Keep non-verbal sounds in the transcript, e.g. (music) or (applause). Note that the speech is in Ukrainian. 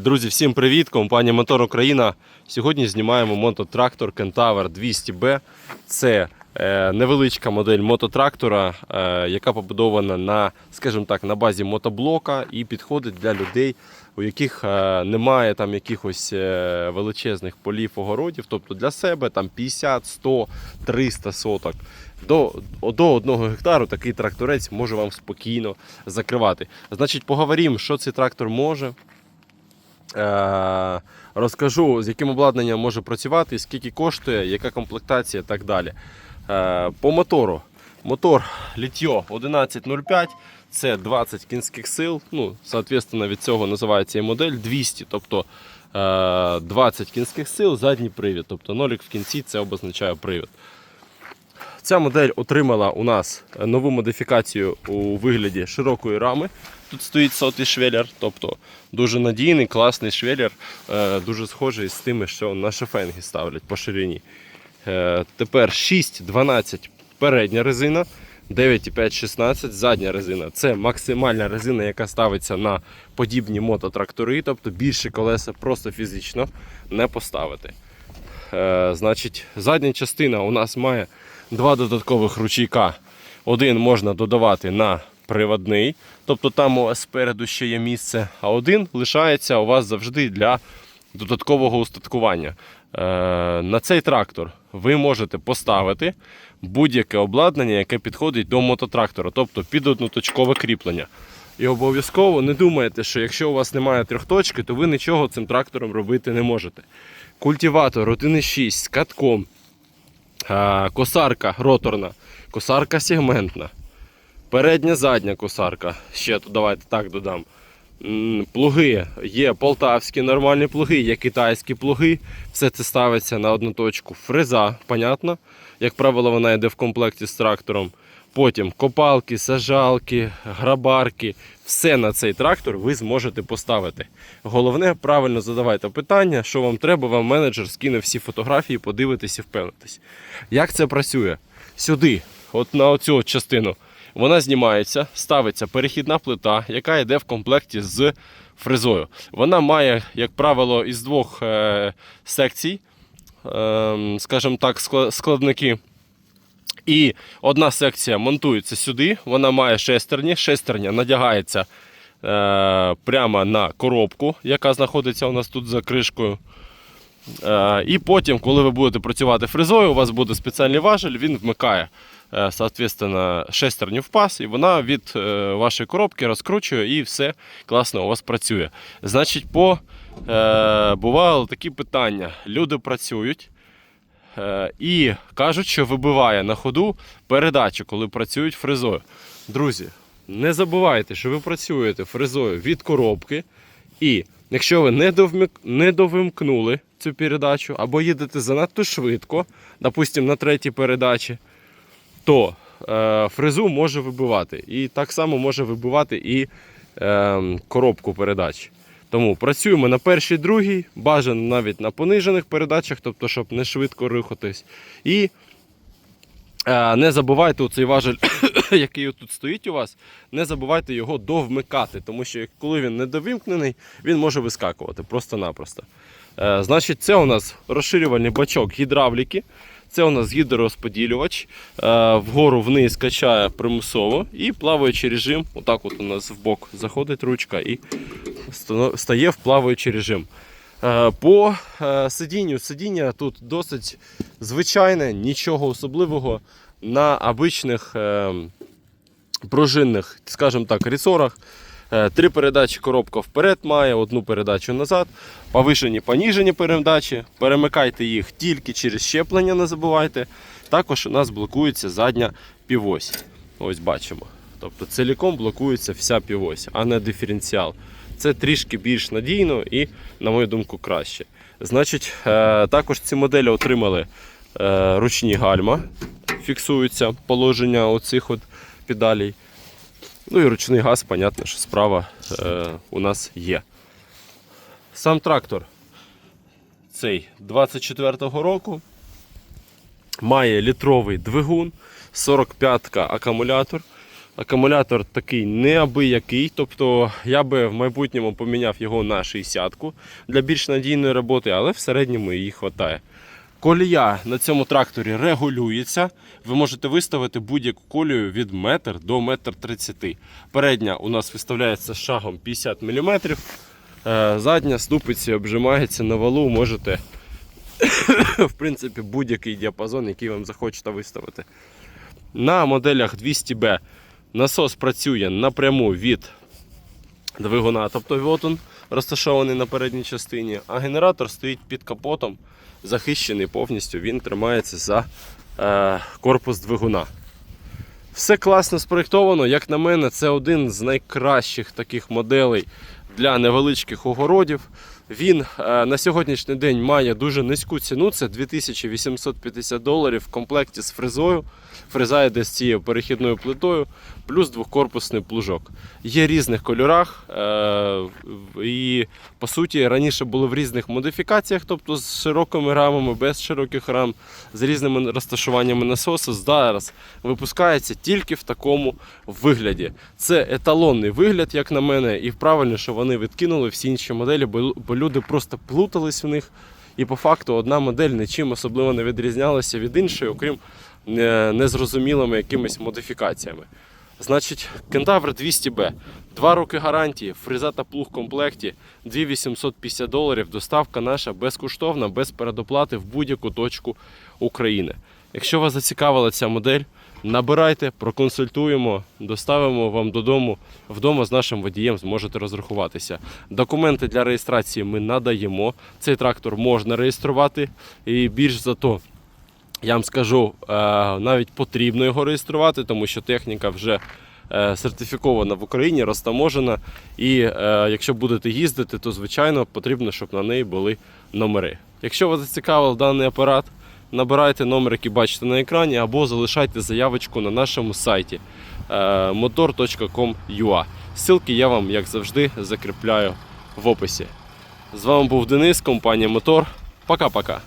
Друзі, всім привіт! Компанія Мотор Україна. Сьогодні знімаємо мототрактор Kentaur 200B. Це е, невеличка модель мототрактора, е, яка побудована на, скажімо так, на базі мотоблока і підходить для людей, у яких е, немає там якихось величезних полів огородів, тобто для себе там 50, 100, 300 соток. До, до 1 гектару такий тракторець може вам спокійно закривати. Значить, поговоримо, що цей трактор може. Е, Розкажу, з яким обладнанням може працювати, скільки коштує, яка комплектація і так далі. Е, По мотору. Мотор літьо 1105, це 20 кінських сил. Ну, соответственно, від цього називається і модель 200, тобто е, 20 кінських сил, задній привід. Тобто нолік в кінці це обозначає привід. Ця модель отримала у нас нову модифікацію у вигляді широкої рами. Тут стоїть сотий швеллер, тобто дуже надійний, класний швеллер, е, дуже схожий з тими, що на шофенги ставлять по ширині. Е, Тепер 6-12 передня резина, 9,5-16 задня резина. Це максимальна резина, яка ставиться на подібні мототрактори, тобто більше колеса просто фізично не поставити. Е, Значить, задня частина у нас має два додаткових ручейка. Один можна додавати на приводний, тобто там у вас спереду ще є місце, а один лишається у вас завжди для додаткового устаткування. Е, на цей трактор ви можете поставити будь-яке обладнання, яке підходить до мототрактора, тобто під одноточкове кріплення. І обов'язково не думайте, що якщо у вас немає трьохточки, то ви нічого цим трактором робити не можете. Культиватор 1.6 з катком, косарка роторна, косарка сегментна, передня задня косарка. Ще тут давайте так додам. Плуги є полтавські нормальні плуги, є китайські плуги. Все це ставиться на одну точку. Фреза, понятно. Як правило, вона йде в комплекті з трактором. Потім копалки, сажалки, грабарки. Все на цей трактор ви зможете поставити. Головне, правильно задавайте питання, що вам треба, вам менеджер скине всі фотографії, подивитись і впевнитись. Як це працює? Сюди, от на оцю частину, вона знімається, ставиться перехідна плита, яка йде в комплекті з фрезою. Вона має, як правило, із двох е, секцій, е, скажімо так, скла- складники. І одна секція монтується сюди, вона має шестерні. Шестерня надягається е, прямо на коробку, яка знаходиться у нас тут за кришкою. Е, і потім, коли ви будете працювати фрезою, у вас буде спеціальний важель, він вмикає е, соответственно, шестерню в пас, і вона від е, вашої коробки розкручує і все класно у вас працює. Значить, по, е, бували такі питання. Люди працюють. Е, І кажуть, що вибиває на ходу передачу, коли працюють фрезою. Друзі, не забувайте, що ви працюєте фрезою від коробки. І якщо ви не, довмик... довимкнули цю передачу або їдете занадто швидко, допустимо, на третій передачі, то е, фрезу може вибивати. І так само може вибивати і е, коробку передач. Тому працюємо на першій, другій, бажано навіть на понижених передачах, тобто, щоб не швидко рухатись. І е, не забувайте цей важель, (coughs) який тут стоїть у вас, не забувайте його довмикати, тому що коли він не довімкнений, він може вискакувати просто-напросто. Е, значить, це у нас розширювальний бачок гідравліки. Це у нас гідророзподілювач. Е, вгору вниз качає примусово і плаваючий режим. Отак от у нас в бок заходить ручка і стає в плаваючий режим. Е, По е, сидінню, сидіння тут досить звичайне, нічого особливого. На обичних е, пружинних, скажімо так, ресорах. Е, Три передачі коробка вперед має, одну передачу назад. Повишені, поніжені передачі. Перемикайте їх тільки через щеплення, не забувайте. Також у нас блокується задня півось. Ось бачимо. Тобто ціліком блокується вся півось, а не диференціал. Це трішки більш надійно і, на мою думку, краще. Значить, е, також ці моделі отримали е, ручні гальма, фіксуються положення оцих от педалей. Ну і ручний газ, понятно, що справа е, у нас є. Сам трактор цей 24-го року має літровий двигун, 45-ка акумулятор. Акумулятор такий неабиякий, тобто я би в майбутньому поміняв його на 60-ку для більш надійної роботи, але в середньому її вистачає. Колія на цьому тракторі регулюється. Ви можете виставити будь-яку колію від метр до метр 30. Передня у нас виставляється шагом 50 мм. Задня ступиці обжимається на валу. Можете (coughs) в принципі будь-який діапазон, який вам захочете виставити. На моделях 200B насос працює напряму від двигуна, тобто от він розташований на передній частині, а генератор стоїть під капотом, захищений повністю, він тримається за е, корпус двигуна. Все класно спроєктовано, як на мене, це один з найкращих таких моделей для невеличких огородів. Він е, на сьогоднішній день має дуже низьку ціну, це 2850 доларів в комплекті з фрезою. Фреза з цією перехідною плитою, плюс двохкорпусний плужок. Є різних кольорах. е, І по суті раніше були в різних модифікаціях, тобто з широкими рамами, без широких рам, з різними розташуваннями насосу. Зараз випускається тільки в такому вигляді. Це еталонний вигляд, як на мене, і правильно, що вони відкинули всі інші моделі, люди просто плутались в них. І по факту одна модель нічим особливо не відрізнялася від іншої, окрім е, незрозумілими якимись модифікаціями. Значить, Кентавр 200B. Два роки гарантії, фреза та плуг в комплекті, 2850 доларів. Доставка наша безкоштовна, без передоплати в будь-яку точку України. Якщо вас зацікавила ця модель, набирайте, проконсультуємо, доставимо вам додому. Вдома з нашим водієм зможете розрахуватися. Документи для реєстрації ми надаємо. Цей трактор можна реєструвати і більш за то. Я вам скажу, е, навіть потрібно його реєструвати, тому що техніка вже е, сертифікована в Україні, розтаможена. І е, якщо будете їздити, то звичайно потрібно, щоб на неї були номери. Якщо вас зацікавив даний апарат, набирайте номер, який бачите на екрані, або залишайте заявочку на нашому сайті е, motor.com.ua. Ссылки я вам, як завжди, закріпляю в описі. З вами був Денис, компанія Мотор. Пока-пока.